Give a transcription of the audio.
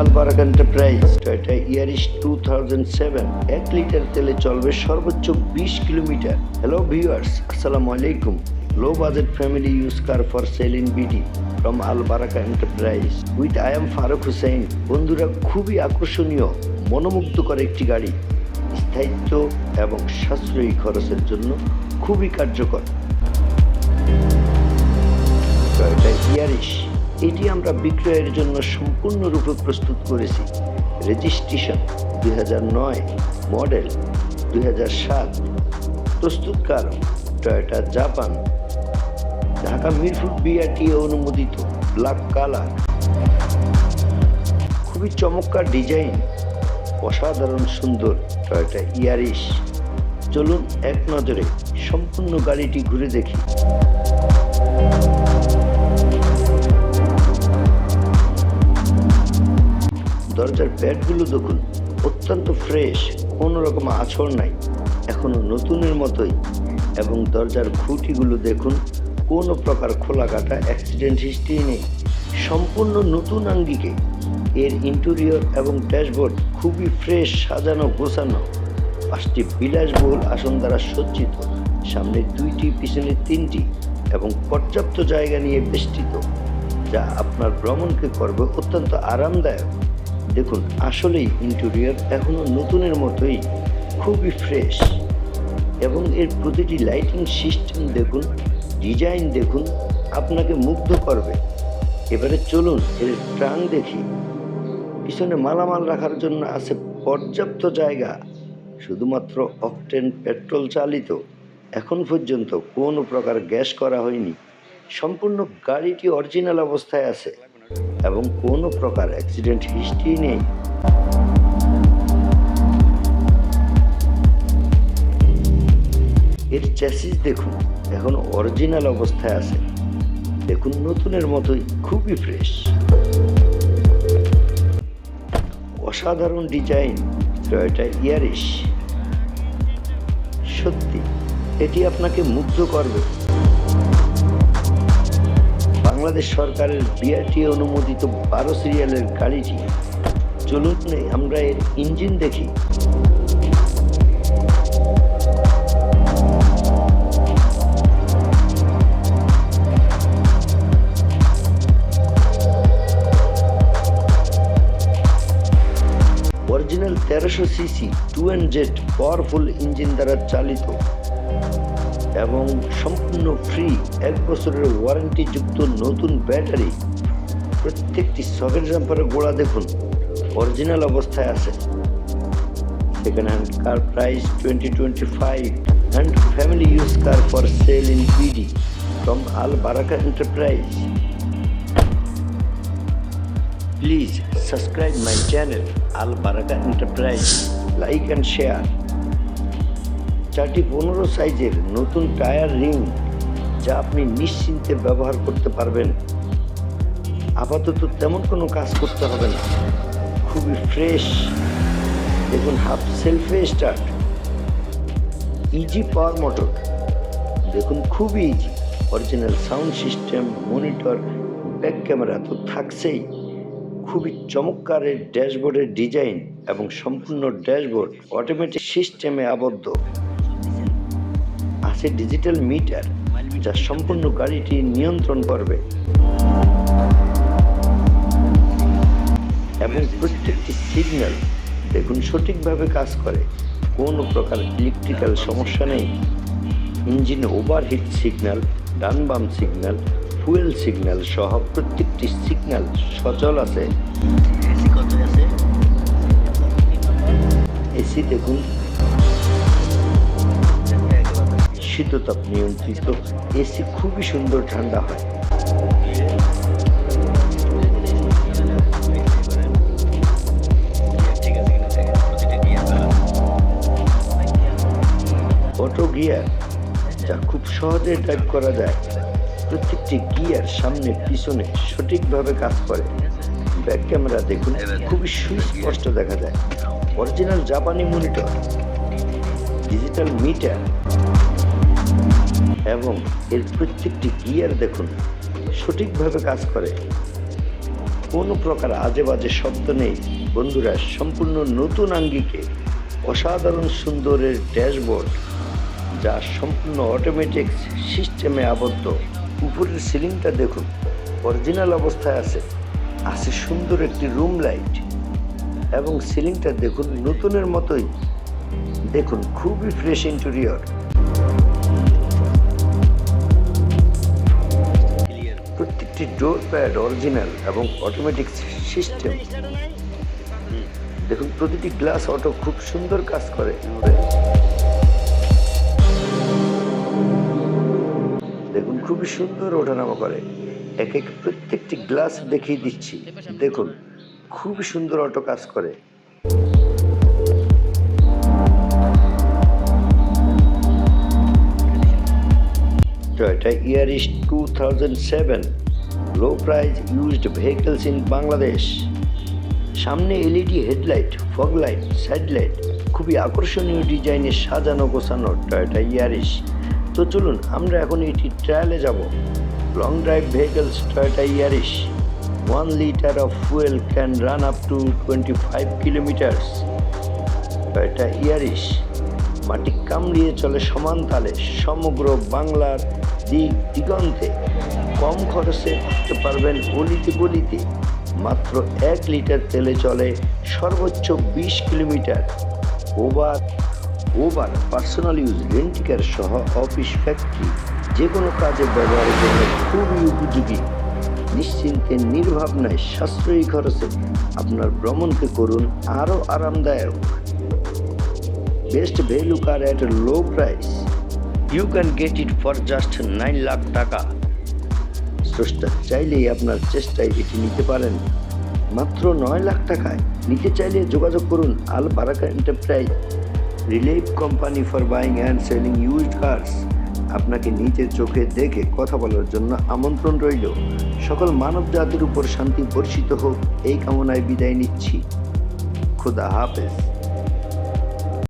Al Barak enterprise Toyota Yaris two thousand seven এক litre তেলে চলবে সর্বোচ্চ বিশ কিলোমিটার। হ্যালো ভিউয়ার্স আসসালামু আলাইকুম। Low budget family use car for sale in BD from Al Baraka enterprise with I am Faruk Hossain বন্ধুরা খুবই আকর্ষণীয়, মনোমুগ্ধকর একটি গাড়ি। স্থায়িত্ব এবং সাশ্রয়ী খরচের জন্য খুবই কার্যকর। টয়োটা ইয়ারিশ এটি আমরা বিক্রয়ের জন্য সম্পূর্ণরূপে প্রস্তুত করেছি। রেজিস্ট্রেশন দুই নয় মডেল দুই সাত প্রস্তুতকার Toyota Japan Dhaka Mirpur BRT অনুমোদিত ব্ল্যাক কালার খুবই চমৎকার ডিজাইন, অসাধারণ সুন্দর টয়োটা ইয়ারিশ চলুন এক নজরে সম্পূর্ণ গাড়িটি ঘুরে দেখি। দরজার প্যাডগুলো দেখুন। অত্যন্ত ফ্রেশ, কোনো রকম আছড় নাই। এখনও নতুনের মতোই। এবং দরজার খুঁটিগুলো দেখুন, কোনো প্রকার খোলা কাটা অ্যাক্সিডেন্ট হিস্ট্রি নেই। সম্পূর্ণ নতুন আঙ্গিকে। এর ইন্টেরিয়র এবং ড্যাশবোর্ড খুবই ফ্রেশ সাজানো, গোছানো। পাঁচটি বিলাসবহুল আসন দ্বারা সজ্জিত। সামনে দুইটি, পিছনে তিনটি এবং পর্যাপ্ত জায়গা নিয়ে বেষ্টিত, যা আপনার ভ্রমণকে করবে অত্যন্ত আরামদায়ক। দেখুন, আসলেই ইন্টেরিয়র এখনও নতুনের মতোই খুবই ফ্রেশ এবং এর প্রতিটি লাইটিং সিস্টেম দেখুন ডিজাইন দেখুন, আপনাকে মুগ্ধ করবে। এবারে চলুন, এর ট্রাং দেখি। পিছনে মালামাল রাখার জন্য আছে পর্যাপ্ত জায়গা, শুধুমাত্র অকটেন পেট্রোল চালিত। এখন পর্যন্ত কোনো প্রকার গ্যাস করা হয়নি। সম্পূর্ণ গাড়িটি অরিজিনাল অবস্থায় আছে। এবং কোনো প্রকার অ্যাক্সিডেন্ট হিস্ট্রি নেই। এর চ্যাসিস দেখুন, এখন অরিজিনাল অবস্থায় আছে। দেখুন, নতুনের মতোই খুবই ফ্রেশ অসাধারণ ডিজাইন টয়োটা ইয়ারিশ সত্যি, এটি আপনাকে মুগ্ধ করবে। বাংলাদেশ সরকারের বিআরটি অনুমোদিত বারো সিরিয়ালের গাড়িটি চলুন আমরা এর ইঞ্জিন দেখি। অরিজিনাল তেরোশো CC two N Z powerful engine দ্বারা চালিত। এবং সম্পূর্ণ ফ্রি এক বছরের ওয়ারেন্টিযুক্ত নতুন ব্যাটারি প্রত্যেকটি সকেট জাম্পারের গোড়া দেখুন অরিজিনাল অবস্থায় আছে। Second hand car price twenty twenty five and family use car for sale in PD from Al Baraka enterprise please subscribe my channel Al Baraka enterprise like and share চারটি পনেরো সাইজের নতুন tyre ring যা আপনি নিশ্চিন্তে ব্যবহার করতে পারবেন। আপাতত তেমন কোনো কাজ করতে হবে না। খুবই ফ্রেশ। দেখুন, হাফ সেলফে স্টার্ট। Easy power motor. দেখুন, খুবই easy. Original sound system, monitor, back camera তো থাকছেই। খুবই চমৎকারের ড্যাশবোর্ডের ডিজাইন এবং সম্পূর্ণ ড্যাশবোর্ড অটোমেটিক সিস্টেমে আবদ্ধ। আছে ডিজিটাল মিটার যা সম্পূর্ণ গাড়িটি নিয়ন্ত্রণ করবে। এবং প্রত্যেকটি সিগন্যাল দেখুন সঠিকভাবে কাজ করে। কোনো প্রকার ইলেকট্রিক্যাল সমস্যা নেই। ইঞ্জিন ওভারহিট সিগন্যাল ডান বাম সিগন্যাল ফুয়েল সিগন্যাল সহ প্রত্যেকটি সিগন্যাল সচল আছে? এসি দেখুন শীততাপ নিয়ন্ত্রিত। এসি খুবই সুন্দর, ঠান্ডা হয়। অটো গিয়ার, যা খুব সহজে ড্রাইভ করা যায়। প্রত্যেকটি গিয়ার সামনে, পিছনে সঠিকভাবে কাজ করে। ব্যাক ক্যামেরা দেখুন, খুবই সুস্পষ্ট দেখা যায়। অরিজিনাল জাপানি মনিটর ডিজিটাল মিটার এবং এর প্রত্যেকটি গিয়ার দেখুন, সঠিকভাবে কাজ করে। কোনো প্রকার আজে বাজে শব্দ নেই। বন্ধুরা, সম্পূর্ণ নতুন আঙ্গিকে অসাধারণ সুন্দরের ড্যাশবোর্ড, যা সম্পূর্ণ অটোমেটিক সিস্টেমে আবদ্ধ। উপরের সিলিংটা দেখুন, অরিজিনাল অবস্থায় আছে। আছে সুন্দর একটি রুম লাইট এবং সিলিংটা দেখুন নতুনের মতোই। দেখুন, খুবই ফ্রেশ ইন্টেরিয়র। প্রত্যেকটি ডোর প্যাড অরিজিনাল এবং অটোমেটিক সিস্টেম দেখুন, প্রতিটি গ্লাস অটো খুব সুন্দর কাজ করে। দেখুন, খুবই সুন্দর ওঠানামা করে। এক এক প্রত্যেকটি গ্লাস দেখিয়ে দিচ্ছি। দেখুন, খুবই সুন্দর অটো কাজ করে। Toyota Yaris 2007 low price used vehicles in Bangladesh সামনে LED headlight fog light side light খুবই আকর্ষণীয় ডিজাইনের সাজানো গোছানো টয়োটা ইয়ারিস তো চলুন, আমরা এখন এটি ট্রায়ালে যাব। Long drive vehicles Toyota Yaris one litre of fuel can run up to twenty five kilometres Toyota Yaris মাটি কামড়িয়ে চলে সমান তালে সমগ্র বাংলার দিক দিগন্তে। কম খরচে করতে পারবেন গলিতে গলিতে। মাত্র এক লিটার তেলে চলে সর্বোচ্চ বিশ kilometre. Over over personal use rent a car সহ অফিস ফ্যাক্টরি। যে কোনো কাজে ব্যবহারের জন্য খুবই উপযোগী। নিশ্চিন্তে, নির্ভাবনায়, সাশ্রয়ী খরচে আপনার ভ্রমণকে করুন আরও আরামদায়ক। Best car at a low price. You can get it for just 9 lakh টাকা। স্রষ্টা চাইলেই আপনার চেষ্টায় এটি নিতে পারেন। মাত্র নয় লাখ টাকায় নিতে চাইলে যোগাযোগ করুন আল বারাকা enterprise রিলেভ company for buying and selling used cars. আপনাকে নিজের চোখে দেখে কথা বলার জন্য আমন্ত্রণ রইল। সকল মানব জাতির উপর শান্তি বর্ষিত হোক, এই কামনায় বিদায় নিচ্ছি। খুদা হাফেজ।